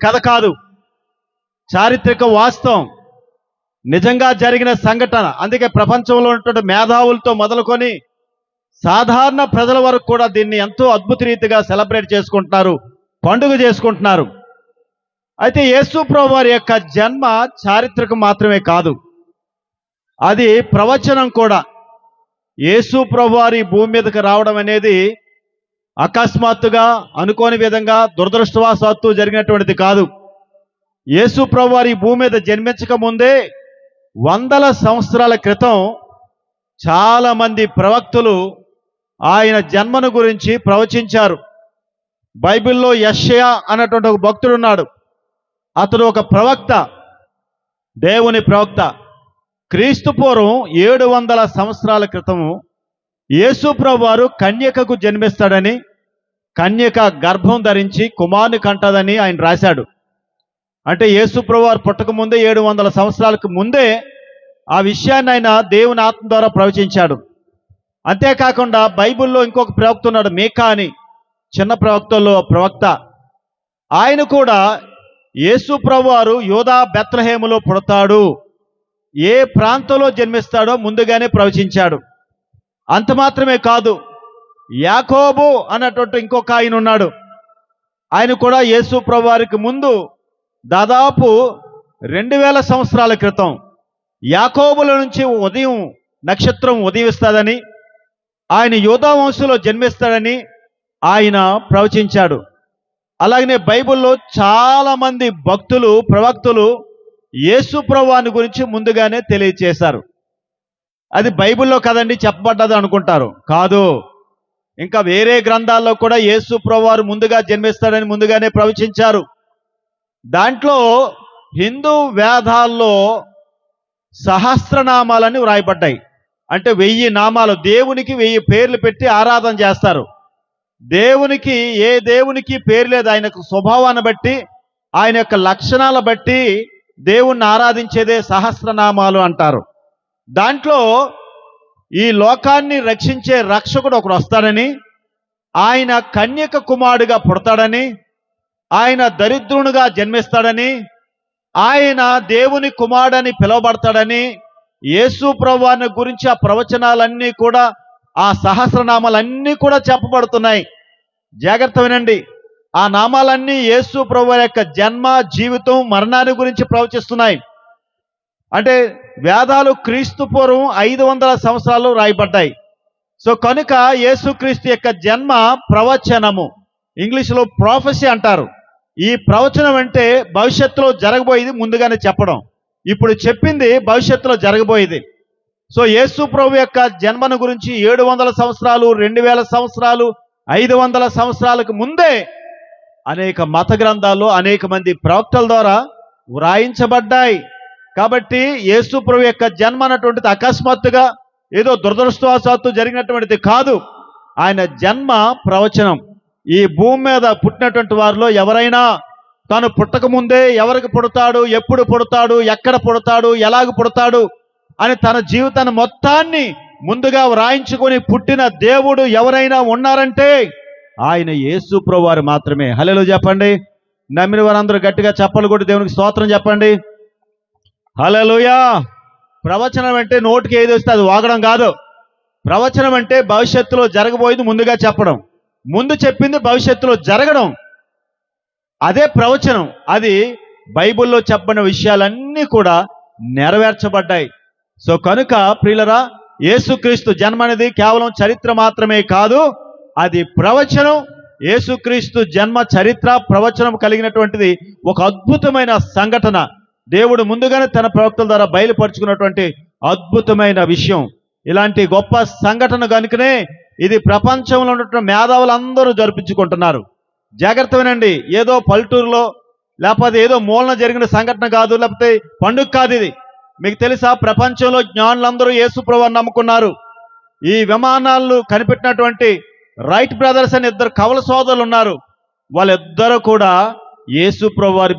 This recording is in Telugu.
కథ కాదు. చారిత్రక వాస్తవం. నిజంగా జరిగిన సంఘటన. అందుకే ప్రపంచంలో ఉన్నటువంటి మేధావులతో మొదలుకొని సాధారణ ప్రజల వరకు కూడా దీన్ని ఎంతో అద్భుత రీతిగా సెలబ్రేట్ చేసుకుంటున్నారు పండుగ చేసుకుంటున్నారు. అయితే యేసు వారి యొక్క జన్మ చారిత్రకం మాత్రమే కాదు. అది ప్రవచనం కూడా. యేసు వారి భూమి మీదకి రావడం అనేది అకస్మాత్తుగా అనుకోని విధంగా దురదృష్టవశాత్తు జరిగినటువంటిది కాదు. యేసు ప్రభు వారి భూమి మీద జన్మించక ముందే వందల సంవత్సరాల క్రితం చాలామంది ప్రవక్తులు ఆయన జన్మను గురించి ప్రవచించారు. బైబిల్లో యషయా అన్నటువంటి ఒక భక్తుడు ఉన్నాడు. అతడు ఒక ప్రవక్త దేవుని ప్రవక్త. క్రీస్తు పూర్వం ఏడు వందల సంవత్సరాల క్రితము యేసు వారు కన్యకకు జన్మిస్తాడని కన్యక గర్భం ధరించి కుమారుని కంటదని ఆయన రాశాడు. అంటే యేసు వారు పుట్టకముందే ఏడు వందల సంవత్సరాలకు ముందే ఆ విషయాన్ని ఆయన దేవుని ఆత్మ ద్వారా ప్రవచించాడు. అంతేకాకుండా బైబిల్లో ఇంకొక ప్రవక్త ఉన్నాడు మేకా అని చిన్న ప్రవక్తల్లో ప్రవక్త. ఆయన కూడా యేసు వారు యోధా బెత్లహేములో పుడతాడు ఏ ప్రాంతంలో జన్మిస్తాడో ముందుగానే ప్రవచించాడు. అంత మాత్రమే కాదు. యాకోబు అన్నటువంటి ఇంకొక ఆయన ఉన్నాడు ఆయన కూడా యేసు ప్రభువారికి ముందు దాదాపు రెండు వేల సంవత్సరాల క్రితం యాకోబుల నుంచి ఉదయం నక్షత్రం ఉదయిస్తుందని ఆయన యోధా వంశంలో జన్మిస్తాడని ఆయన ప్రవచించాడు. అలాగనే బైబిల్లో చాలామంది భక్తులు ప్రవక్తులు యేసు ప్రభువాని గురించి ముందుగానే తెలియచేశారు. అది బైబిల్లో కదండి చెప్పబడ్డది అనుకుంటారు. కాదు. ఇంకా వేరే గ్రంథాల్లో కూడా యేసు ప్రభువారు ముందుగా జన్మిస్తాడని ముందుగానే ప్రవచించారు. దాంట్లో హిందూ వేదాల్లో సహస్రనామాలని వ్రాయబడ్డాయి. అంటే వెయ్యి నామాలు. దేవునికి వెయ్యి పేర్లు పెట్టి ఆరాధన చేస్తారు. దేవునికి ఏ దేవునికి పేరు లేదు. ఆయన యొక్క స్వభావాన్ని బట్టి ఆయన యొక్క లక్షణాల బట్టి దేవుణ్ణి ఆరాధించేదే సహస్రనామాలు అంటారు. దాంట్లో ఈ లోకాన్ని రక్షించే రక్షకుడు ఒకడు వస్తాడని ఆయన కన్యక కుమారుడుగా పుడతాడని ఆయన దరిద్రునిగా జన్మిస్తాడని ఆయన దేవుని కుమారుడని పిలువబడతాడని యేసు ప్రభువాని గురించి ఆ ప్రవచనాలన్నీ కూడా ఆ సహస్రనామాలన్నీ కూడా చెప్పబడుతున్నాయి. జాగ్రత్త వినండి. ఆ నామాలన్నీ యేసు ప్రభు యొక్క జన్మ జీవితం మరణాన్ని గురించి ప్రవచిస్తున్నాయి. అంటే వేదాలు క్రీస్తు పూర్వం ఐదు వందల సంవత్సరాలు రాయబడ్డాయి. సో కనుక యేసుక్రీస్తు యొక్క జన్మ ప్రవచనము ఇంగ్లీష్లో ప్రాఫెసీ అంటారు. ఈ ప్రవచనం అంటే భవిష్యత్తులో జరగబోయేది ముందుగానే చెప్పడం. ఇప్పుడు చెప్పింది భవిష్యత్తులో జరగబోయేది. సో యేసు ప్రభు యొక్క జన్మను గురించి ఏడు వందల సంవత్సరాలు రెండు వేల సంవత్సరాలు ఐదు వందల సంవత్సరాలకు ముందే అనేక మత గ్రంథాల్లో అనేక మంది ప్రవక్తల ద్వారా వ్రాయించబడ్డాయి. కాబట్టి యేసు ప్రభు యొక్క జన్మ అన్నటువంటిది అకస్మాత్తుగా ఏదో దురదృష్టవశాత్తు జరిగినటువంటిది కాదు. ఆయన జన్మ ప్రవచనం. ఈ భూమి మీద పుట్టినటువంటి వారిలో ఎవరైనా తాను పుట్టకముందే ఎవరికి పుడతాడు ఎప్పుడు పుడతాడు ఎక్కడ పుడతాడు ఎలాగ పుడతాడు అని తన జీవితాన్ని మొత్తాన్ని ముందుగా వ్రాయించుకొని పుట్టిన దేవుడు ఎవరైనా ఉన్నారంటే ఆయన యేసు వారు మాత్రమే. హలో చెప్పండి. నమ్మిన వారందరూ గట్టిగా చెప్పలు కొట్టి దేవునికి స్తోత్రం చెప్పండి. హలలుయా ప్రవచనం అంటే నోటికి ఏది వస్తే అది వాగడం కాదు. ప్రవచనం అంటే భవిష్యత్తులో జరగబోయేది ముందుగా చెప్పడం. ముందు చెప్పింది భవిష్యత్తులో జరగడం. అదే ప్రవచనం. అది బైబిల్లో చెప్పిన విషయాలన్నీ కూడా నెరవేర్చబడ్డాయి. సో కనుక ప్రియులరా యేసుక్రీస్తు జన్మ అనేది కేవలం చరిత్ర మాత్రమే కాదు అది ప్రవచనం. యేసుక్రీస్తు జన్మ చరిత్ర ప్రవచనం కలిగినటువంటిది ఒక అద్భుతమైన సంఘటన. దేవుడు ముందుగానే తన ప్రవక్తల ద్వారా బయలుపరుచుకున్నటువంటి అద్భుతమైన విషయం. ఇలాంటి గొప్ప సంఘటన కనుకనే ఇది ప్రపంచంలో ఉన్నటువంటి మేధావులందరూ జరిపించుకుంటున్నారు. జాగ్రత్త వినండి ఏదో పల్లెటూరులో లేకపోతే ఏదో మూలన జరిగిన సంఘటన కాదు లేకపోతే పండుగ కాదు ఇది. మీకు తెలుసా? ప్రపంచంలో జ్ఞానులందరూ యేసుప్రభు నమ్ముకున్నారు. ఈ విమానాలు కనిపెట్టినటువంటి రైట్ బ్రదర్స్ అని ఇద్దరు కవల సోదరులు ఉన్నారు. వాళ్ళిద్దరూ కూడా యేసు వారి